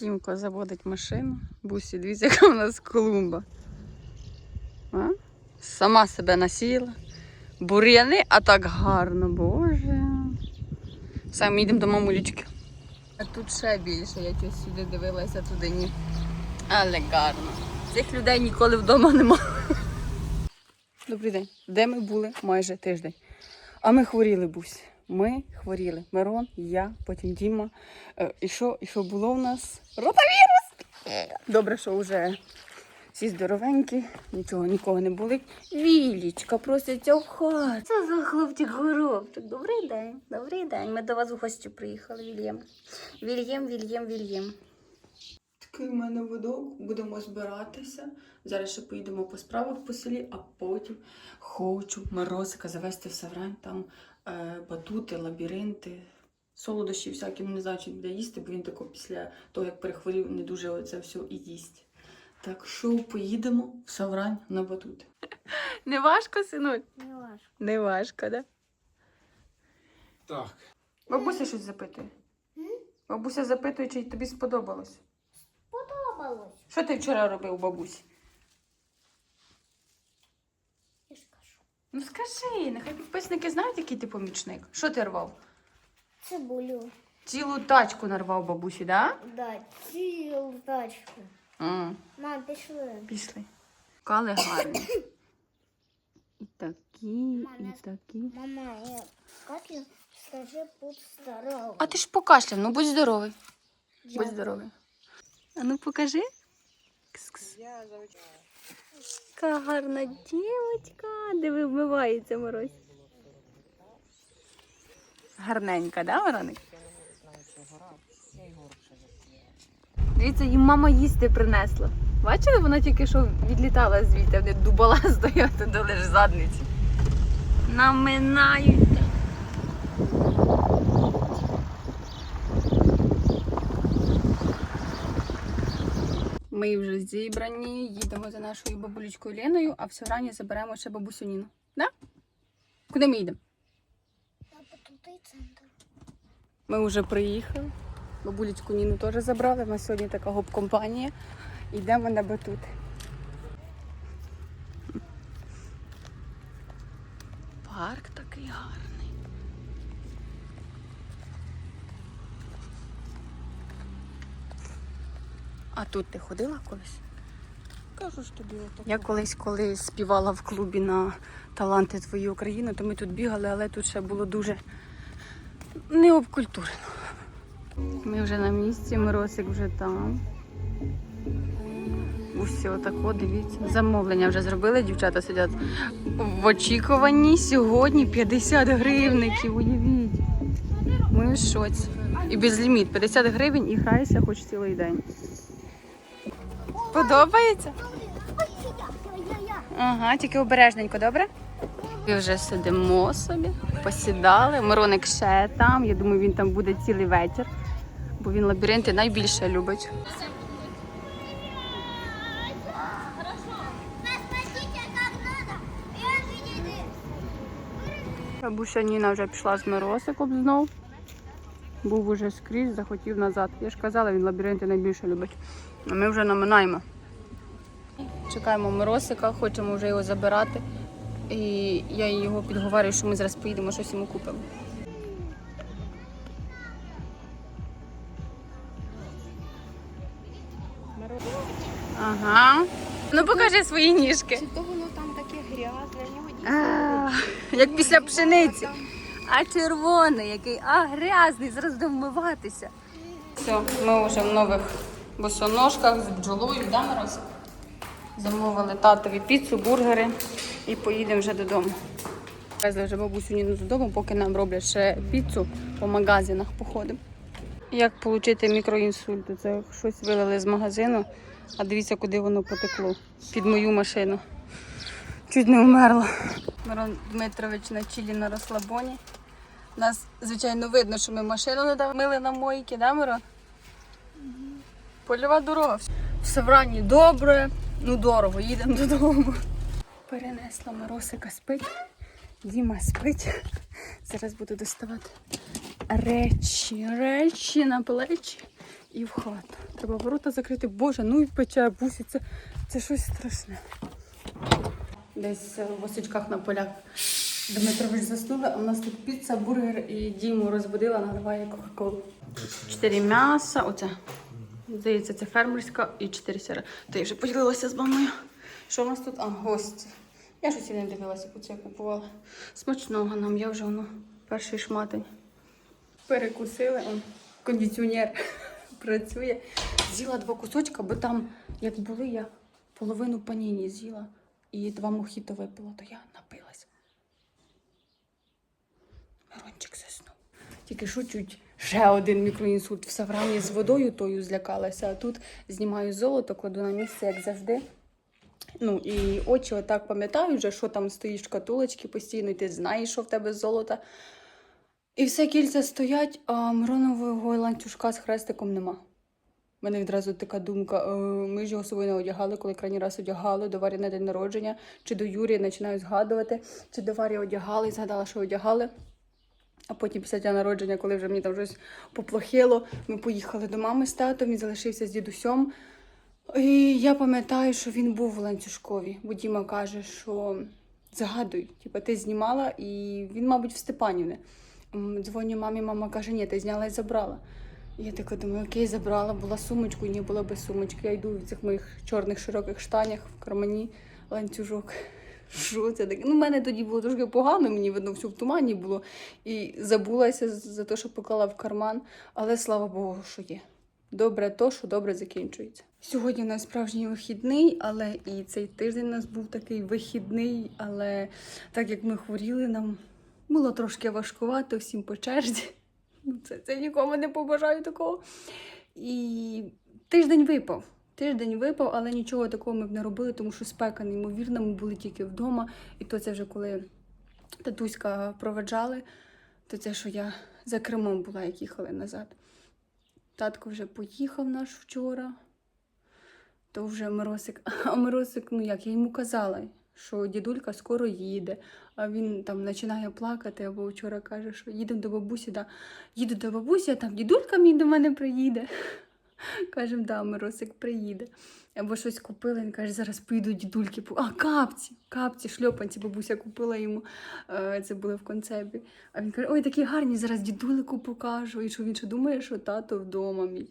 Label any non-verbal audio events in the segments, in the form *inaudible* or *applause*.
Тімко заводить машину. Бусі, дивіться, яка у нас клумба. А? Сама себе насіяла. Бур'яни, а так гарно, боже. Все, ми йдемо до мамулечки. А тут ще більше, я тільки сюди дивилася, туди ні. Але гарно. Цих людей ніколи вдома немає. Добрий день. Де ми були майже тиждень? А ми хворіли, Бусь. Ми хворіли. Мирон, я, потім Діма. Е, І що, і що було в нас? Ротавірус! Добре, що вже всі здоровенькі, нічого, нікого не болить. Вілічка проситься в хату. Це за хлопчик горобчик. Добрий день, добрий день. Ми до вас у гості приїхали, Вільєм. Вільєм, Вільєм, Вільєм. Такий в мене видок, будемо збиратися. Зараз ще поїдемо по справах по селі, а потім хочу Морозика завести в Саврань, там батути, лабіринти, солодощі всякі, ну, не знаю, чи буде їсти, бо він тако після того, як перехворів, не дуже це все і їсть. Так що поїдемо в Саврань на батути. Не важко, синуль? Не важко. Не важко, да? Так. Бабуся щось запитує. Бабуся запитує, чи тобі сподобалось. Подобалось. Що ти вчора робив, бабусі? Я ж кажу. Ну скажи, нехай підписники знають, який ти помічник. Що ти рвав? Цибулю. Цілу тачку нарвав бабусі, да? Да, цілу тачку. Mm. Мам, пішли. Пішли. Кали гарні. І такі, Мама, і такі. Мама, я как я скажи, будь здорова. А ти ж покашляв, ну будь здоровий. Будь здоровий. А ну покажи. Кс-кс. Яка гарна дівчинка. Диви, вмивається морозь. Гарненька, да, Вороник? Дивіться, їм мама їсти принесла. Бачили, вона тільки що відлітала звідти, вони дубала *laughs* стояти до лиш задниці. Наминають. Ми вже зібрані, їдемо за нашою бабулечкою Леною, а все рані заберемо ще бабусю Ніну. Да? Куди ми їдемо? Центр. Ми вже приїхали. Бабулечку Ніну теж забрали. У нас сьогодні така гоп-компанія. Йдемо на батути. Парк А тут ти ходила колись? Кажу ж тобі отак. Я колись, коли співала в клубі на Таланти Твої України, то ми тут бігали, але тут ще було дуже необкультурено. Ми вже на місці, Миросик вже там. Усе отако, дивіться. Замовлення вже зробили, дівчата сидять в очікуванні. Сьогодні 50 гривників, уявіть. Ми в шоці. І безліміт. 50 гривень і грайся хоч цілий день. Подобається? Ага, тільки обережненько, добре? І вже сидимо собі, посідали. Мироник ще там. Я думаю, він там буде цілий вечір, бо він лабіринти найбільше любить. Бабуся Ніна вже пішла з Миросиком знов. Був уже скрізь, захотів назад. Я ж казала, він лабіринти найбільше любить. А ми вже наминаємо. Чекаємо Миросика, хочемо вже його забирати. І я його підговорюю, що ми зараз поїдемо, щось йому купимо. Ага. Ну покажи свої ніжки. Чи то воно там таке грязне, в нього А, як після пшениці. А червоний який, а грязний, зараз вмиватися. Все, ми вже в нових босоножках з бджолою, да, Миросик? Замовили татові піцу, бургери і поїдемо вже додому. Везли вже бабусю Ніну додому, поки нам роблять ще піцу по магазинах походимо. Як отримати мікроінсульт? Це щось вилили з магазину, а дивіться, куди воно потекло. Під мою машину. Чуть не вмерла. Мирон Дмитрович на чилі на розслабоні. Нас, звичайно, видно, що ми машину не мили на мойки, да, Мирон? Польова дорога. В Саврані добре, ну дорого, їдемо додому. Перенесла Миросика спить, Діма спить. Зараз буду доставати речі, речі на плечі і в хату. Треба ворота закрити. Боже, ну і пече бусі, це, це щось страшне. Десь е, в осичках на полях Дмитрович заснули, а в нас тут піца, бургер і Діму розбудила, наливає кока-колу. Чотири м'яса, оце. Здається, це фермерська і чотири сіра. То я вже поділилася з мамою. Що у нас тут? А, гості. Я щось і не дивилася, яку це я купувала. Смачного нам, я вже воно перший шматень. Перекусили, он, кондиціонер *laughs* працює. З'їла два кусочка, бо там, як були, я половину паніні з'їла і два мохіто випила, то я напилася. Мирончик заснув. Тільки що чуть ще один мікроінсульт в Саврані з водою тою злякалася, а тут знімаю золото, кладу на місце, як завжди. Ну і очі отак пам'ятають вже, що там стоїть в шкатулочці постійно, і ти знаєш, що в тебе з золота. І все кільця стоять, а Миронового ланцюжка з хрестиком нема. У мене відразу така думка. е, Ми ж його собою не одягали, коли крайній раз одягали до Варі на день народження, чи до Юрія починаю згадувати, чи до Варі одягали, згадала, що одягали. А потім після дня народження, коли вже мені там щось поплохило, ми поїхали до мами з татом, він залишився з дідусем. І я пам'ятаю, що він був в ланцюжкові, бо Діма каже, що згадуй, типу, ти знімала, і він, мабуть, в Степанівне. Дзвоню мамі, мама каже, ні, ти зняла і забрала. І я така думаю, окей, забрала, була сумочку, ні, була без сумочки. Я йду в цих моїх чорних широких штанях в кармані ланцюжок. Що це таке? Ну, мене тоді було трошки погано, мені видно, все в тумані було. І забулася за те, що поклала в карман, але слава Богу, що є. Добре то, що добре закінчується. Сьогодні у нас справжній вихідний, але і цей тиждень у нас був такий вихідний, але так як ми хворіли, нам було трошки важкувато всім по черзі. Ну, Це, це нікому не побажаю такого. І тиждень випав. Тиждень випав, але нічого такого ми б не робили, тому що спека неймовірна, ми були тільки вдома. І то це вже коли татуська проведжали, то це, що я за кермом була, як їхали назад. Татко вже поїхав наш вчора, то вже Миросик. *laughs* А Миросик, ну як, я йому казала, що дідулька скоро їде, а він там починає плакати, або вчора каже, що їдемо до бабусі, да, їду до бабусі, а там дідулька мій до мене приїде. *laughs* Кажемо, да, Миросик приїде. Або щось купили, він каже, зараз поїду дідульки. А, капці, капці, шльопанці, бабуся купила йому. Е, Це було в концепі. А він каже, ой, такі гарні, зараз дідулику покажу. І що він ще думає, що тато вдома мій.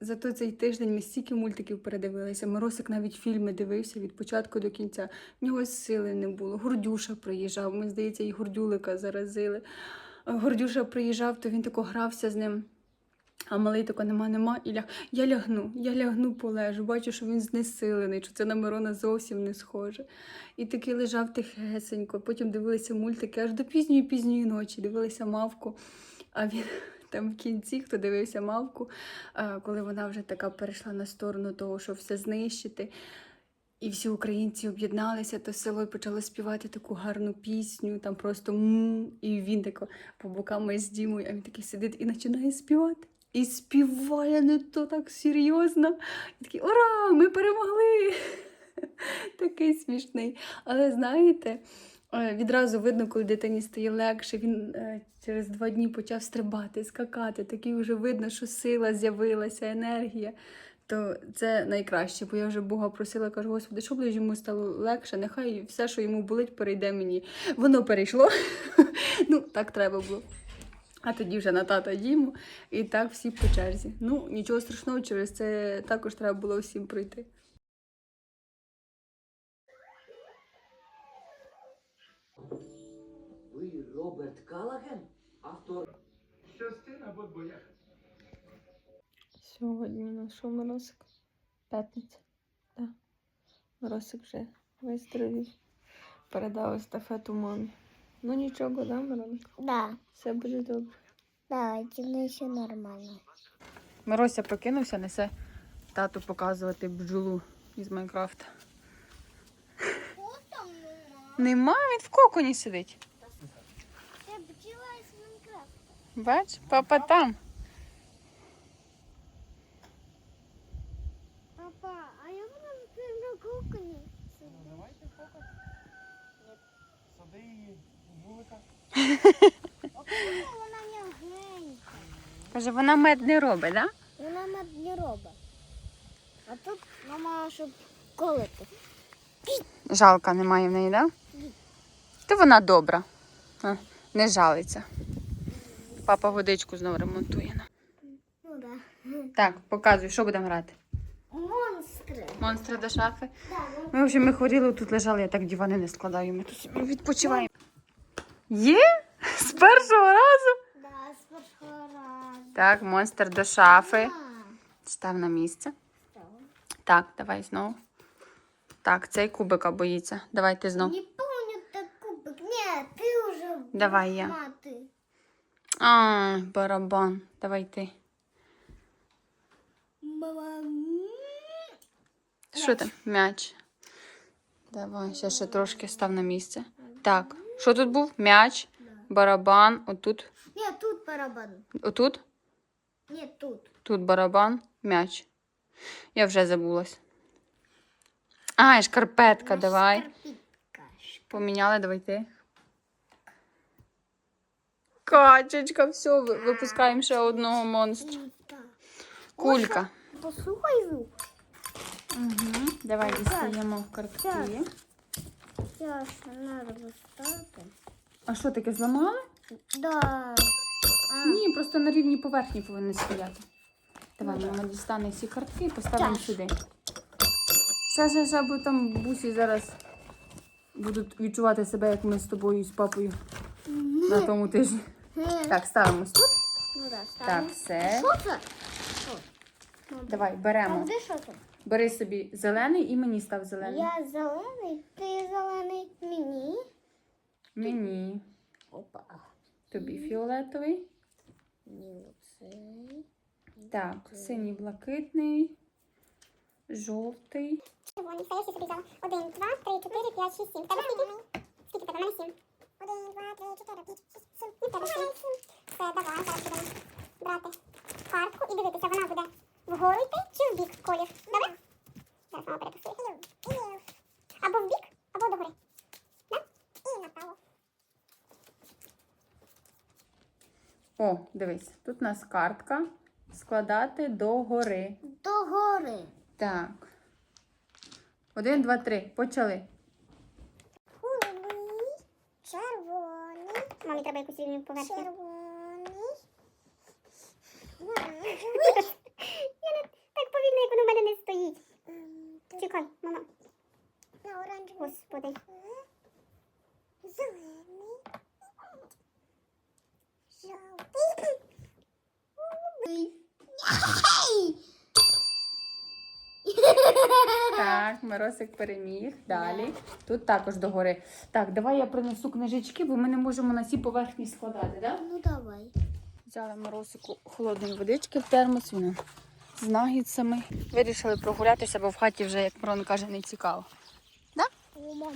Зато цей тиждень ми стільки мультиків передивилися. Миросик навіть фільми дивився від початку до кінця. В нього сили не було. Гордюша приїжджав. Ми, здається, і Гордюлика заразили. Гордюша приїжджав, то він тако грався з ним. А малий тако нема, нема. І ляг... я лягну, я лягну, полежу. Бачу, що він знесилений, що це на Мирона зовсім не схоже. І такий лежав тихесенько. Потім дивилися мультики аж до пізньої пізньої ночі. Дивилися мавку. А він *laughs* там в кінці, хто дивився мавку, коли вона вже така перейшла на сторону того, щоб все знищити. І всі українці об'єдналися, то село і почало співати таку гарну пісню, там просто м і він тако по бокам з Дімою, а він такий сидить і починає співати. І співає не то так серйозно. І такий ура! Ми перемогли! *laughs* Такий смішний. Але знаєте, е, відразу видно, коли дитині стає легше, він е, через два дні почав стрибати, скакати. Такий вже видно, що сила з'явилася, енергія. То це найкраще, бо я вже Бога просила, кажу, Господи, щоб йому стало легше, нехай все, що йому болить, перейде мені. Воно перейшло. *laughs* ну, так треба було. А тоді вже на тата Діму, і так всі по черзі. Ну, нічого страшного, через це також треба було всім пройти. Ви Роберт Калаген? Автор. Частина бот боях. Сьогодні у нас що Моросик? П'ятниця. Так. Моросик вже виздоровів. Передав естафету мамі. Ну нічого, да, Мироник? Да, Все буде добре. да, это все нормально. Мирося прокинувся, несе тату показувати бджолу із Майнкрафта. Нема, він в коконі сидить. Я бджила из Майнкрафта. Бач, папа там. Папа, а я буду на кухне. Давайте фокус. Сади її. Вона м'ягенька. Каже, вона мед не робить, да? Вона мед не робить. А тут мама, щоб колити. Жалка немає в неї, так? Да? То вона добра. А, Не жалиться. Папа водичку знову ремонтує. Ну да. Так, показуй, що будемо грати. Монстри. Монстри до шафи. Да, ну, Ми, в общем, ми хворіли, тут лежали, я так дивани не складаю. Ми тут відпочиваємо. Є? З першого разу? да, з першого разу. Так, монстр до шафи. Став на місце. так. Так, давай знову. Так, цей кубика боїться. Давай ти знов. Не помню так кубик. Ні, ти вже Давай я. мати. А, барабан. Давай ти. Що там? М'яч. Давай, ще ще трошки став на місце. Так, що тут був? М'яч, барабан, отут. Ні, тут барабан. Отут? Ні, тут. Тут барабан, м'яч. Я вже забулась. А, і шкарпетка, давай. Шкарпітка. Поміняли, давай ти. Качечка, все, випускаємо ще одного монстра. Кулька. Послухай звук. Угу. Давай дістаємо картки. Зараз треба достати. А що таке зламали? Да. А, Ні, просто на рівні поверхні повинні стояти. Давай, мама дістане всі картки і поставимо Так. сюди. Ще, ще, ще, бо там бусі зараз будуть відчувати себе, як ми з тобою і з папою на тому тижні. Так, ставимось тут. Ну да, Так, все. Що це? Давай, А беремо. де що це? Бери собі зелений і мені став зелений. Я зелений, ти зелений, мені. Мені. Опа. Тобі фіолетовий. Ні. Так, синій блакитний, жовтий. Червоний, я собі взяла. Один, два, три, чотири, п'ять, шість, сім. Тебе скільки? Скільки тебе? Мене сім. Один, два, три, чотири, п'ять, шість, сім. І тебе сім. Все, давай, зараз будемо брати картку і дивитися, вона буде вгору йти чи в бік колір. Добре? Зараз мама перетасує. Або в бік, або догори. Да? І направо. О, дивись, тут у нас картка. Складати до гори. До гори. Так. Один, два, три. Почали. Голубий, червоний. Мамі треба якусь рівню поверхню. Червоний. *laughs* Я не так повільно, як воно в мене не стоїть. Чекай, мама. На оранжевий. Господи. Зелений. Жовтий. Так, Миросик переміг. Далі. Тут також до гори. Так, давай я принесу книжечки, бо ми не можемо на цій поверхні складати, так? Ну давай. Взяла Миросику холодної водички в термос, вона з нагідцями. Вирішили прогулятися, бо в хаті вже, як Мирон каже, не цікаво. О, мам,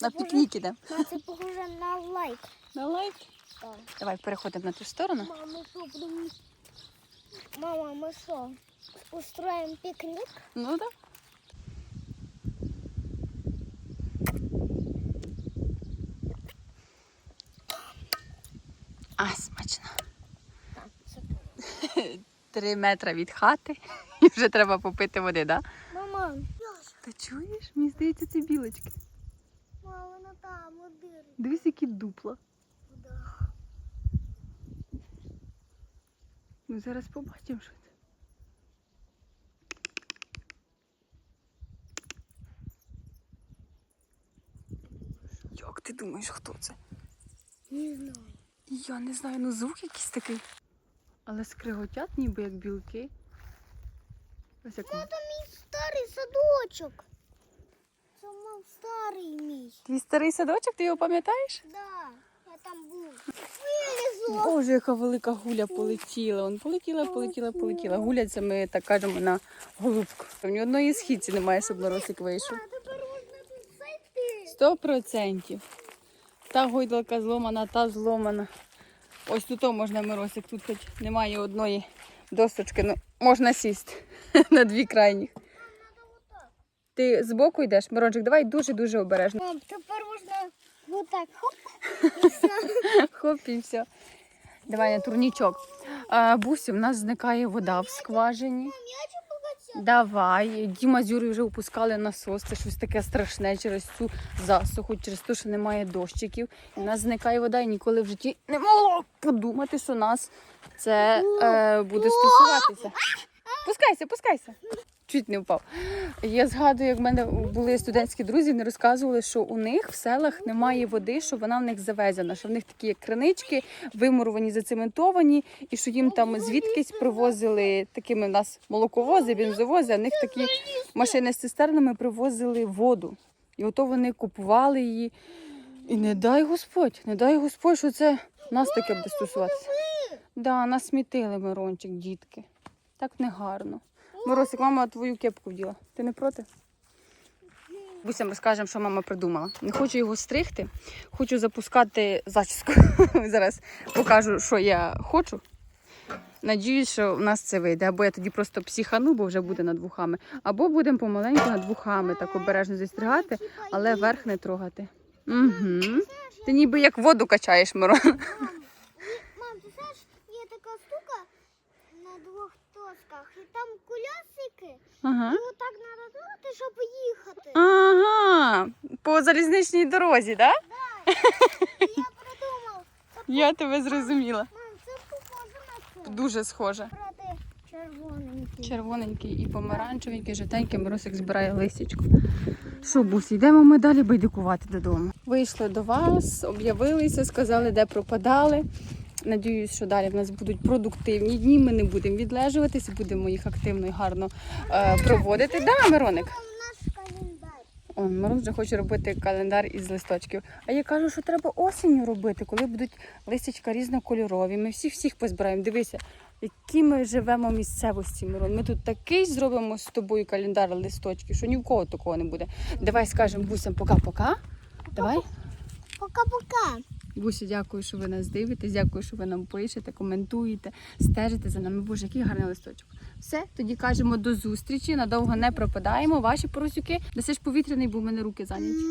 На похоже- пікнік ідемо. Мам, це похоже на лайк. На лайк. Так. Давай переходимо на ту сторону. Мама, ми що, будемо... Мама, ми що, устроїмо пікнік? Ну так. А, смачно. Так, це *laughs* Три метри від хати *laughs* і вже треба попити води, так? Да? Мама, Та чуєш? Мені здається, це білочки. мама, вона там, один. Дивись, які дупла. Да. Ну, зараз побачимо, що це. Як ти думаєш, хто це? Не знаю. Я не знаю, ну звук якийсь такий. Але скриготять ніби як білки. Ось як. Це мій старий садочок. Це мав старий мій. Твій старий садочок, ти його пам'ятаєш? Да, я там був. Вилізла. Боже, яка велика гуля полетіла. Он полетіла, полетіла, полетіла. Гуля це ми так кажемо на голубку. Ні одної східці немає, щоб Моросик вийшов. Сто процентів. Та гойдалка зломана, та зломана. Ось тут можна Миросик, тут хоч немає одної досточки, ну можна сісти *laughs* на дві крайніх. Ти збоку йдеш, Мирончик, давай дуже-дуже обережно. Мам, тепер можна отак. Хоп. *laughs* Хоп і все. Давай на турнічок. А, Бусі, в нас зникає вода в скважині. Мам, я хочу покататися. Давай. Діма з Юрою вже опускали насос. Це щось таке страшне через цю засуху, через те, що немає дощиків. І в нас зникає вода, і ніколи в житті не могло подумати, що нас це е, буде стосуватися. Пускайся, пускайся. Чуть не впав. Я згадую, як в мене були студентські друзі, вони розказували, що у них в селах немає води, що вона в них завезена, що в них такі кринички, вимуровані, зацементовані, і що їм там звідкись привозили такими в нас молоковози, бензовози, а в них такі машини з цистернами привозили воду. І ото вони купували її. І не дай Господь, не дай Господь, що це нас таке буде стосуватися. Да, насмітили Мирончик, дітки. Так негарно. Моросик, мама твою кепку вділа. Ти не проти? Бусям розкажемо, що мама придумала. Не хочу його стригти, хочу запускати зачіску. *laughs* Зараз покажу, що я хочу. Надіюсь, що в нас це вийде. Або я тоді просто психану, бо вже буде над вухами. Або будемо помаленьку над вухами так обережно зістригати, але верх не трогати. Угу. Ти ніби як воду качаєш, Мирон. Мам, ти знаєш, є така штука на двох досках, і там колясики, Ага. і отак треба робити, щоб їхати. Ага. По залізничній дорозі, так? Да? І я придумав, *laughs* Я тебе зрозуміла. мам, це похоже на це. Дуже схоже. Червоненький. Червоненький і помаранчевенький, жовтенький, Миросик збирає листячко. Що, бусі, йдемо ми далі байдикувати додому. Вийшли до вас, об'явилися, сказали, де пропадали. Надіюсь, що далі в нас будуть продуктивні дні. Ми не будемо відлежуватись, будемо їх активно і гарно е, проводити. Да, Мироник? Там наш календар. Он, Мороз вже хоче робити календар із листочків. А я кажу, що треба осінню робити, коли будуть листячка різнокольорові. Ми всіх всіх позбираємо. Дивися, які ми живемо в місцевості, Мирон. Ми тут такий зробимо з тобою календар листочків, що ні в кого такого не буде. Давай скажемо бусям пока-пока. Давай. Пока-пока. Бусі, дякую, що ви нас дивитесь. Дякую, що ви нам пишете, коментуєте, стежите за нами. Боже, який гарний листочок. Все, тоді кажемо до зустрічі. Надовго не пропадаємо. Ваші поросюки. Даси ж повітряний, бо в мене руки зайняті.